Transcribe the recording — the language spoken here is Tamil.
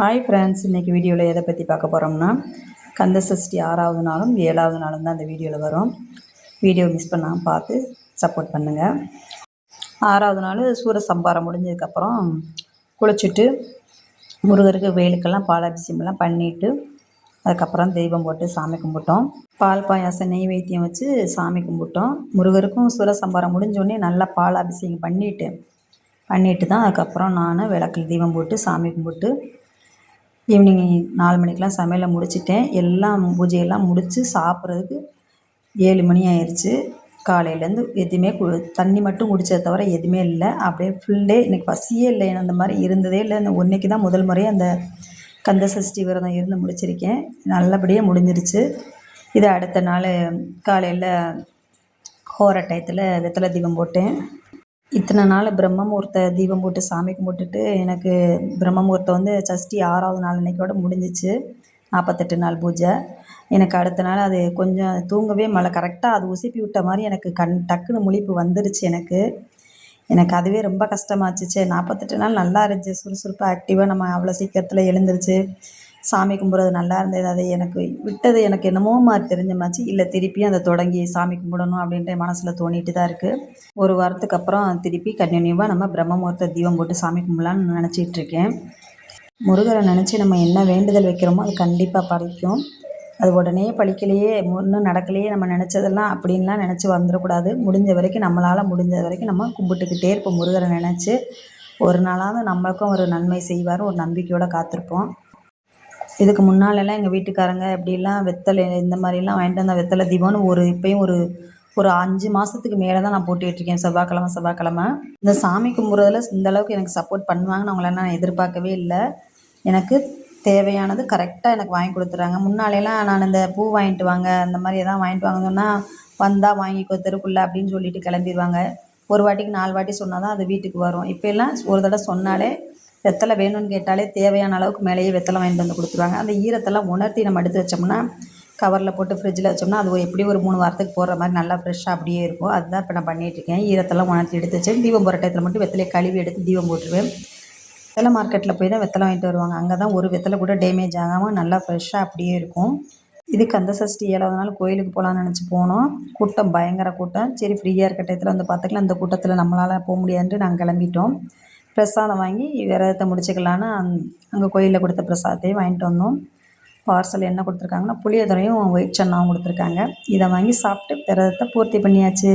ஹாய் ஃப்ரெண்ட்ஸ் இன்றைக்கி வீடியோவில் எதை பற்றி பார்க்க போகிறோம்னா கந்த சஷ்டி ஆறாவது நாளும் ஏழாவது நாளும் தான் இந்த வீடியோவில் வரும். வீடியோ மிஸ் பண்ணாமல் பார்த்து சப்போர்ட் பண்ணுங்கள் ஆறாவது நாள் சூர சம்பாரம் முடிஞ்சதுக்கப்புறம் குளிச்சுட்டு முருகருக்கு வெயிலுக்கெல்லாம் பாலாபிஷேகம்லாம் பண்ணிவிட்டு அதுக்கப்புறம் தெய்வம் போட்டு சாமி கும்பிட்டோம். பால் பாயாசம் நெய் வைத்தியம் வச்சு சாமி கும்பிட்டோம். முருகருக்கும் சூரசம்பாரம் முடிஞ்சோடனே நல்லா பால் அபிஷேகம் பண்ணிவிட்டு பண்ணிட்டு தான் அதுக்கப்புறம் நான் விளக்கில் தீபம் போட்டு சாமி கும்பிட்டு ஈவினிங் நாலு மணிக்கெலாம் சமையலை முடிச்சிட்டேன். எல்லாம் பூஜையெல்லாம் முடித்து சாப்பிட்றதுக்கு ஏழு மணி ஆயிடுச்சு காலையிலேருந்து எதுவுமே கு தண்ணி மட்டும் குடித்ததை தவிர எதுவுமே இல்லை. அப்படியே ஃபுல் டே எனக்கு பசியே இல்லை. அந்த மாதிரி இருந்ததே இல்லை. இந்த ஒன்றைக்கு தான் முதல் முறையே அந்த கந்த சஷ்டி விரதம் இருந்து முடிச்சிருக்கேன். நல்லபடியாக முடிஞ்சிருச்சு. இது அடுத்த நாள் காலையில் ஹோர டயத்தில் வெத்தலை தீபம் போட்டேன். இத்தனை நாள் பிரம்ம முகூர்த்த தீபம் போட்டு சாமி கும்பிட்டுட்டு எனக்கு பிரம்ம முகூர்த்தம் வந்து சஷ்டி ஆறாவது நாள் அன்னைக்கோட முடிஞ்சிச்சு. நாற்பத்தெட்டு நாள் பூஜை. எனக்கு அடுத்த நாள் அது கொஞ்சம் தூங்கவே மழை கரெக்டாக அது உசுப்பி விட்ட மாதிரி எனக்கு கண் டக்குன்னு முழிப்பு வந்துருச்சு எனக்கு. எனக்கு அதுவே ரொம்ப கஷ்டமாச்சுச்சு. நாற்பத்தெட்டு நாள் நல்லா இருந்துச்சு. சுறுசுறுப்பாக ஆக்டிவாக நம்ம அவ்வளோ சீக்கிரத்தில் எழுந்துருச்சு. சாமி கும்பிட்றது நல்லா இருந்தது. அது எனக்கு விட்டது. எனக்கு என்னமோ மாதிரி தெரிஞ்ச மாதிரி இல்லை திருப்பியும் அதை தொடங்கி சாமி கும்பிடணும் அப்படின்ட்டு மனசில் தோணிட்டு தான் இருக்குது ஒரு வாரத்துக்கு அப்புறம் திருப்பி கண்டினியூவாக நம்ம பிரம்ம முகூர்த்த தீபம் போட்டு சாமி கும்பிடலான்னு நினச்சிட்டு இருக்கேன். முருகரை நினச்சி நம்ம என்ன வேண்டுதல் வைக்கிறோமோ அது கண்டிப்பாக பழிக்கும் அது உடனே பழிக்கலையே ஒன்றும் நடக்கலையே நம்ம நினச்சதெல்லாம் அப்படின்லாம் நினச்சி வந்துடக்கூடாது. முடிஞ்ச வரைக்கும் நம்மளால் முடிஞ்ச வரைக்கும் நம்ம கும்பிட்டுக்கிட்டே இருப்போம். முருகரை நினச்சி ஒரு நாளாவது நம்மளுக்கும் ஒரு நன்மை செய்வார் ஒரு நம்பிக்கையோடு காத்திருப்போம். இதுக்கு முன்னாலெல்லாம் எங்கள் வீட்டுக்காரங்க எப்படிலாம் வெத்தலை இந்த மாதிரிலாம் வாங்கிட்டு வந்தால் வெத்தலை தீபம்னு ஒரு இப்போயும் ஒரு ஒரு அஞ்சு மாதத்துக்கு மேலே தான் நான் போட்டுட்ருக்கேன் செவ்வாய்க்கிழமை செவ்வாய்க்கிழமை. இந்த சாமி கும்பிட்றதுல இந்த அளவுக்கு எனக்கு சப்போர்ட் பண்ணுவாங்கன்னு அவங்கள நான் எதிர்பார்க்கவே இல்லை. எனக்கு தேவையானது கரெக்டாக எனக்கு வாங்கி கொடுத்துட்றாங்க. முன்னாலேலாம் நான் இந்த பூ வாங்கிட்டு வாங்க அந்த மாதிரி எதாவது வாங்கிட்டு வாங்க சொன்னால் வந்தால் வாங்கிக்கோ தெருக்குள்ளே அப்படின்னு சொல்லிட்டு கிளம்பிடுவாங்க ஒரு வாட்டிக்கு நாலு வாட்டி சொன்னால் தான் அது வீட்டுக்கு வரும். இப்போ எல்லாம் ஒரு தடவை சொன்னாலே வெத்தலை வேணும்னு கேட்டாலே தேவையான அளவுக்கு மேலேயே வெத்தலை வாங்கிட்டு வந்து கொடுத்துருவாங்க. அந்த ஈரத்தெல்லாம் உணர்த்தி நம்ம எடுத்து வச்சோம்னா கவரில் போட்டு ஃப்ரிட்ஜில் வச்சோம்னா அது எப்படி ஒரு மூணு வாரத்துக்கு போடுற மாதிரி நல்லா ஃப்ரெஷ்ஷாக அப்படியே இருக்கும். அதுதான் இப்போ நான் பண்ணிகிட்ருக்கேன் ஈரத்தெல்லாம் உணர்த்தி எடுத்து வச்சு தீபம் போகிற டயத்தில் மட்டும் வெத்தலையை கழுவி எடுத்து தீபம் போட்டுருவேன். வெத்தலை மார்க்கெட்டில் போய் தான் வெத்தலை வாங்கிட்டு வருவாங்க. அங்கே தான் ஒரு வெத்தலை கூட டேமேஜ் ஆகாமல் நல்லா ஃப்ரெஷ்ஷாக அப்படியே இருக்கும். இது கந்த சஷ்டி ஏழாவது நாள் கோயிலுக்கு போகலான்னு நினச்சி போனோம். கூட்டம் பயங்கர கூட்டம். சரி ஃப்ரீயாக இருக்க டயத்தில் வந்து பார்த்துக்கலாம். அந்த கூட்டத்தில் நம்மளால் போக முடியாதுன்ட்டு நாங்கள் கிளம்பிட்டோம். பிரசாதம் வாங்கி விரதத்தை முடிச்சுக்கலான்னு அங் அங்கே கோயிலில் கொடுத்த பிரசாதத்தையும் வாங்கிட்டு வந்தோம். பார்சல் என்ன கொடுத்துருக்காங்கன்னா புளியோதரையும் ஒயிட் சன்னாவும் கொடுத்துருக்காங்க. இதை வாங்கி சாப்பிட்டு விரதத்தை பூர்த்தி பண்ணியாச்சு.